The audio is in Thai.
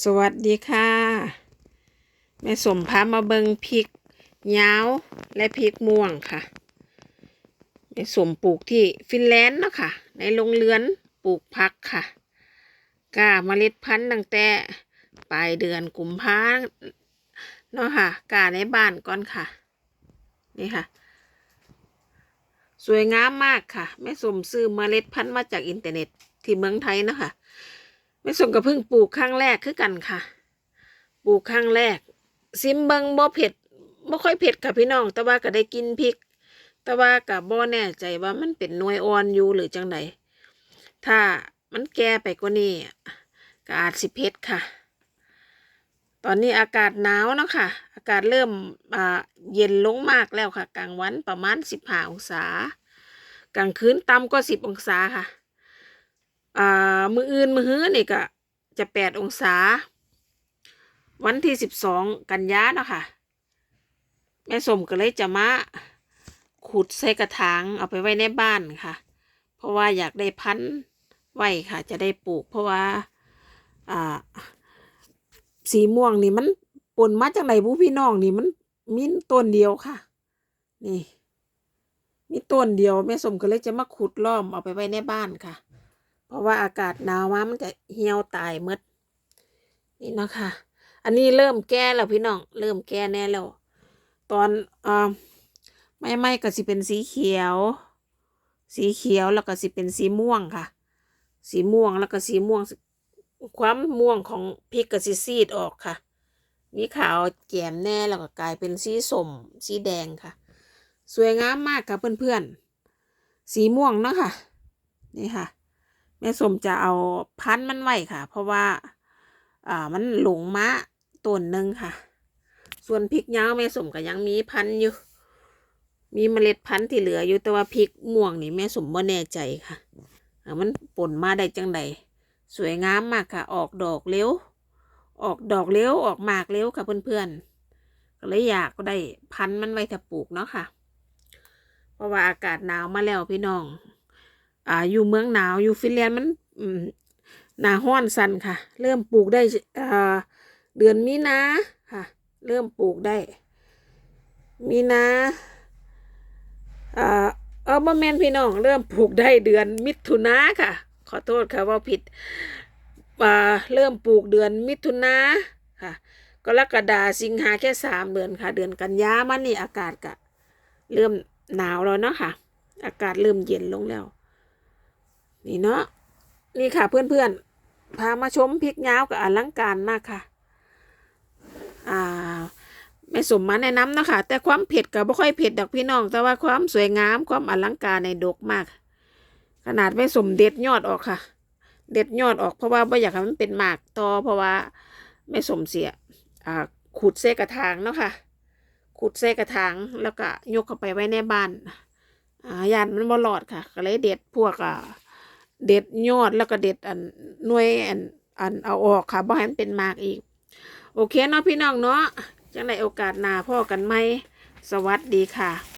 สวัสดีค่ะ แม่สมพามาเบิงพริกยาวและพริกม่วงค่ะ แม่สมปลูกที่ฟินแลนด์เนาะค่ะ ในโรงเรือนปลูกพักค่ะก้าเมล็ดพันธุ์ตั้งแต่ปลายเดือนกุมภาเนาะค่ะก้าในบ้านก่อนค่ะ นี่ค่ะ สวยงามมากค่ะ แม่สมซื้อเมล็ดพันธุ์มาจากอินเทอร์เน็ตที่เมืองไทยเนาะค่ะ แม่สมก็เพิ่งปลูกครั้งแรกคือกันค่ะ ปลูกครั้งแรก ซิมเบิงบ่เผ็ดบ่ค่อยเผ็ดค่ะพี่น้อง แต่ว่าก็ได้กินพริก แต่ว่าก็บ่แน่ใจว่ามันเป็นนวยอ่อนอยู่หรือจังใดถ้ามันแก่ไปกว่านี้ก็อาจสิเผ็ดค่ะ ตอนนี้อากาศหนาวเนาะค่ะ อากาศเริ่มอ่าเย็นลงมากแล้วค่ะ กลางวันประมาณ15องศากลางคืนต่ำกว่า10องศาค่ะ อ่ามืออื่นมือฮื้อนี่ก็จะแปดองศา วันที่สิบสองกันยาเนาะค่ะ แม่สมก็เลยจะมาขุดใส่กระถางเอาไปไว้ในบ้านค่ะ เพราะว่าอยากได้พันธุ์ไว้ค่ะ จะได้ปลูก เพราะว่าอ่าสีม่วงนี่มันปนมาจากไหนผู้พี่น้องนี่มันมีต้นเดียวค่ะ นี่ มีต้นเดียวแม่สมก็เลยจะมาขุดล้อมเอาไปไว้ในบ้านค่ะ ราะว่าอากาศหนาวมามันจะเหี่ยวตายมดนี่นะคะ อันนี้เริ่มแก่แล้วพี่น้อง เริ่มแก่แน่แล้ว ตอนอ่าไม่ไม่ก็สิเป็นสีเขียว สีเขียวแล้วก็สิเป็นสีม่วงค่ะ สีม่วงแล้วก็สีม่วง ความม่วงของพริกก็สิซีดออกค่ะ มีขาวแจ่มแน่แล้วก็กลายเป็นสีส้มสีแดงค่ะ สวยงามมากค่ะเพื่อนๆ สีม่วงเนาะค่ะ นี่ค่ะ แม่สมจะเอาพันธ์มันไว้ค่ะ เพราะว่าอ่ามันหลงมะต้นหนึ่งค่ะ ส่วนพริกยาวแม่สมก็ยังมีพันอยู่ มีเมล็ดพันธุ์ที่เหลืออยู่แต่ว่าพริกม่วงนี่แม่สมบ่แน่ใจค่ะมันปนมาได้จังใดสวยงามมากค่ะ ออกดอกเร็ว ออกดอกเร็วออกหมากเร็วค่ะเพื่อนๆก็เลยอยากได้พันธุ์มันไว้ถ้าปลูกเนาะค่ะ เพราะว่าอากาศหนาวมาแล้วพี่น้อง อ่าอยู่เมืองหนาวอยู่ฟินแลนด์มันอืมหนาห้อนสันค่ะ เริ่มปลูกได้อ่าเดือนมีนาค่ะ เริ่มปลูกได้ มีนาอ่าเออบ่แมนพี่น้องเริ่มปลูกได้เดือนมิถุนาค่ะ ขอโทษค่ะว่าผิดอ่าเริ่มปลูกเดือนมิถุนาค่ะกรกฎาสิงหาแค่สามเดือนค่ะ เดือนกันยามันนี่อากาศกะ เริ่มหนาวแล้วเนาะค่ะ อากาศเริ่มเย็นลงแล้ว นี่เนาะนี่ค่ะเพื่อนๆพามาชมพริกยาวกับอลังการมากค่ะ อ่าไม่สมมาแนะนำนะคะแต่ความเผ็ดกับไม่ค่อยเผ็ดดอกพี่น้อง แต่ว่าความสวยงามความอลังการในดกมาก ขนาดไม่สมเด็ดยอดออกค่ะ เด็ดยอดออกเพราะว่าไม่อยากให้มันเป็นหมากตอเพราะว่าไม่สมเสียอ่าขุดเสกระถางเนาะค่ะขุดเสกระถางแล้วก็ยกเข้าไปไว้ในบ้านอ่ายานมันบ่รอดค่ะ ก็เลยเด็ดพวกอ่า เด็ดยอดแล้วก็เด็ดอันหน่วยอันอันเอาออกค่ะบ่ให้มันเป็นมากอีก โอเคเนาะพี่น้องเนาะจังในโอกาสหน้าพ่อกันไหมสวัสดีค่ะ